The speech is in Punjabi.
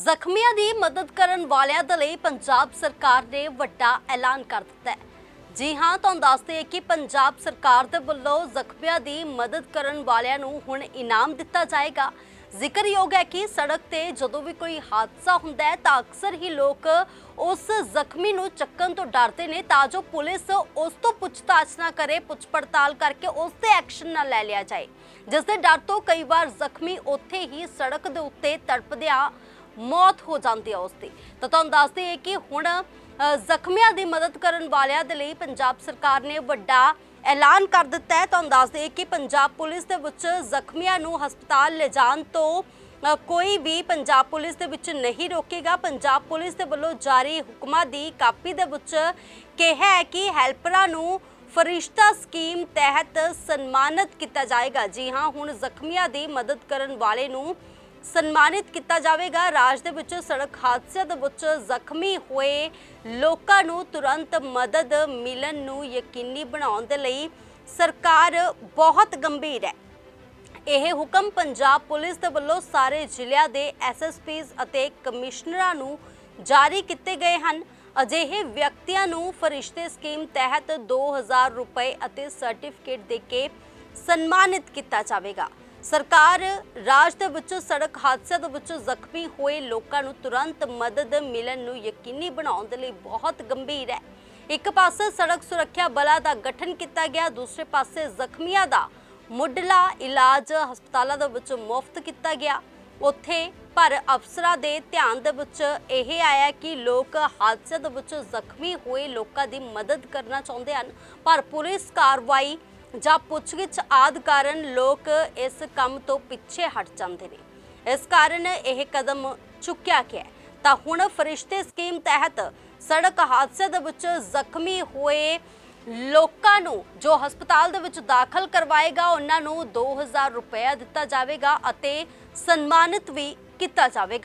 ਜ਼ਖਮੀਆਂ ਦੀ ਮਦਦ ਕਰਨ ਵਾਲਿਆਂ ਦੇ ਲਈ ਪੰਜਾਬ ਸਰਕਾਰ ਨੇ ਵੱਡਾ ਐਲਾਨ ਕਰ ਦਿੱਤਾ ਹੈ। ਜੀ ਹਾਂ, ਤੁਹਾਨੂੰ ਦੱਸਦੇ ਹਾਂ ਕਿ ਪੰਜਾਬ ਸਰਕਾਰ ਦੇ ਵੱਲੋਂ ਜ਼ਖਮੀਆਂ ਦੀ ਮਦਦ ਕਰਨ ਵਾਲਿਆਂ ਨੂੰ ਹੁਣ ਇਨਾਮ ਦਿੱਤਾ ਜਾਏਗਾ। ਜ਼ਿਕਰਯੋਗ ਹੈ ਕਿ ਸੜਕ ਤੇ ਜਦੋਂ ਵੀ ਕੋਈ ਹਾਦਸਾ ਹੁੰਦਾ ਹੈ ਤਾਂ ਅਕਸਰ ਹੀ ਲੋਕ ਉਸ ਜ਼ਖਮੀ ਨੂੰ ਚੱਕਣ ਤੋਂ ਡਰਦੇ ਨੇ ਤਾਂ ਜੋ ਪੁਲਿਸ ਉਸ ਤੋਂ ਪੁੱਛਤਾਛ ਨਾ ਕਰੇ ਪੁੱਛ ਪੜਤਾਲ ਕਰਕੇ ਉਸ ਤੇ ਐਕਸ਼ਨ ਨਾ ਲੈ ਲਿਆ ਜਾਏ। ਜਿਸ ਦੇ ਡਰ ਤੋਂ ਕਈ ਵਾਰ ਜ਼ਖਮੀ ਉੱਥੇ ਹੀ ਸੜਕ ਦੇ ਉੱਤੇ ਤੜਪਦਿਆਂ ਮੌਤ ਹੋ ਜਾਂਦੀ ਹੈ ਉਸ ਦੀ ਤਾਂ ਤੁਹਾਨੂੰ ਦੱਸਦੇ ਹਾਂ ਕਿ ਹੁਣ ਜ਼ਖਮੀਆਂ ਦੀ ਮਦਦ ਕਰਨ ਵਾਲਿਆਂ ਦੇ ਲਈ ਪੰਜਾਬ ਸਰਕਾਰ ਨੇ ਵੱਡਾ ਐਲਾਨ ਕਰ ਦਿੱਤਾ ਹੈ। ਤੁਹਾਨੂੰ ਦੱਸਦੇ ਹਾਂ ਕਿ ਪੰਜਾਬ ਪੁਲਿਸ ਦੇ ਵਿੱਚ ਜ਼ਖਮੀਆਂ ਨੂੰ ਹਸਪਤਾਲ ਲਿਜਾਣ ਤੋਂ ਕੋਈ ਵੀ ਪੰਜਾਬ ਪੁਲਿਸ ਦੇ ਵਿੱਚ ਨਹੀਂ ਰੋਕੇਗਾ। ਪੰਜਾਬ ਪੁਲਿਸ ਦੇ ਵੱਲੋਂ ਜਾਰੀ ਹੁਕਮਾਂ ਦੀ ਕਾਪੀ ਦੇ ਵਿੱਚ ਕਿਹਾ ਹੈ ਕਿ ਹੈਲਪਰਾਂ ਨੂੰ ਫਰਿਸ਼ਤਾ ਸਕੀਮ ਤਹਿਤ ਸਨਮਾਨਿਤ ਕੀਤਾ ਜਾਏਗਾ। ਜੀ ਹਾਂ, ਹੁਣ ਜ਼ਖਮੀਆਂ ਦੀ ਮਦਦ ਕਰਨ ਵਾਲੇ ਨੂੰ ਸਨਮਾਨਿਤ ਕੀਤਾ ਜਾਵੇਗਾ। ਰਾਜ ਦੇ ਵਿੱਚ ਸੜਕ ਹਾਦਸੇ ਦੇ ਵਿੱਚ ਜ਼ਖਮੀ ਹੋਏ ਲੋਕਾਂ ਨੂੰ ਤੁਰੰਤ ਮਦਦ ਮਿਲਣ ਨੂੰ ਯਕੀਨੀ ਬਣਾਉਣ ਦੇ ਲਈ ਸਰਕਾਰ ਬਹੁਤ ਗੰਭੀਰ ਹੈ। ਇਹ ਹੁਕਮ ਪੰਜਾਬ ਪੁਲਿਸ ਦੇ ਵੱਲੋਂ ਸਾਰੇ ਜ਼ਿਲ੍ਹਿਆਂ ਦੇ ਐਸਐਸਪੀਜ਼ ਅਤੇ ਕਮਿਸ਼ਨਰਾਂ ਨੂੰ ਜਾਰੀ ਕੀਤੇ ਗਏ ਹਨ। ਅਜਿਹੇ ਵਿਅਕਤੀਆਂ ਨੂੰ ਫਰਿਸ਼ਤੇ ਸਕੀਮ ਤਹਿਤ 2000 ਰੁਪਏ ਅਤੇ ਸਰਟੀਫਿਕੇਟ ਦੇ ਕੇ ਸਨਮਾਨਿਤ ਕੀਤਾ ਜਾਵੇਗਾ। ਸਰਕਾਰ ਰਾਜ ਦੇ ਵਿੱਚ ਸੜਕ ਹਾਦਸੇ ਦੇ ਵਿੱਚ ਜ਼ਖਮੀ ਹੋਏ ਲੋਕਾਂ ਨੂੰ ਤੁਰੰਤ ਮਦਦ ਮਿਲਣ ਨੂੰ ਯਕੀਨੀ ਬਣਾਉਣ ਦੇ ਲਈ ਬਹੁਤ ਗੰਭੀਰ ਹੈ। ਇੱਕ ਪਾਸੇ ਸੜਕ ਸੁਰੱਖਿਆ ਬਲਾਂ ਦਾ ਗਠਨ ਕੀਤਾ ਗਿਆ, ਦੂਸਰੇ ਪਾਸੇ ਜ਼ਖਮੀਆਂ ਦਾ ਮੁੱਢਲਾ ਇਲਾਜ ਹਸਪਤਾਲਾਂ ਦੇ ਵਿੱਚ ਮੁਫਤ ਕੀਤਾ ਗਿਆ। ਉੱਥੇ ਪਰ ਅਫਸਰਾਂ ਦੇ ਧਿਆਨ ਦੇ ਵਿੱਚ ਇਹ ਆਇਆ ਕਿ ਲੋਕ ਹਾਦਸੇ ਦੇ ਵਿੱਚ ਜ਼ਖਮੀ ਹੋਏ ਲੋਕਾਂ ਦੀ ਮਦਦ ਕਰਨਾ ਚਾਹੁੰਦੇ ਹਨ, ਪਰ ਪੁਲਿਸ ਕਾਰਵਾਈ ਜਾਂ ਪੁੱਛਗਿੱਛ ਆਦਿ ਕਾਰਨ ਲੋਕ ਇਸ ਕੰਮ ਤੋਂ ਪਿੱਛੇ ਹਟ ਜਾਂਦੇ ਨੇ। ਇਸ ਕਾਰਨ ਇਹ ਕਦਮ ਚੁੱਕਿਆ ਗਿਆ ਤਾਂ ਹੁਣ ਫਰਿਸ਼ਤੇ ਸਕੀਮ ਤਹਿਤ ਸੜਕ ਹਾਦਸੇ ਦੇ ਵਿੱਚ ਜ਼ਖਮੀ ਹੋਏ ਲੋਕਾਂ ਨੂੰ ਜੋ ਹਸਪਤਾਲ ਦੇ ਵਿੱਚ ਦਾਖਲ ਕਰਵਾਏਗਾ, ਉਹਨਾਂ ਨੂੰ 2000 ਰੁਪਏ ਦਿੱਤਾ ਜਾਵੇਗਾ ਅਤੇ ਸਨਮਾਨਿਤ ਵੀ ਕੀਤਾ ਜਾਵੇਗਾ।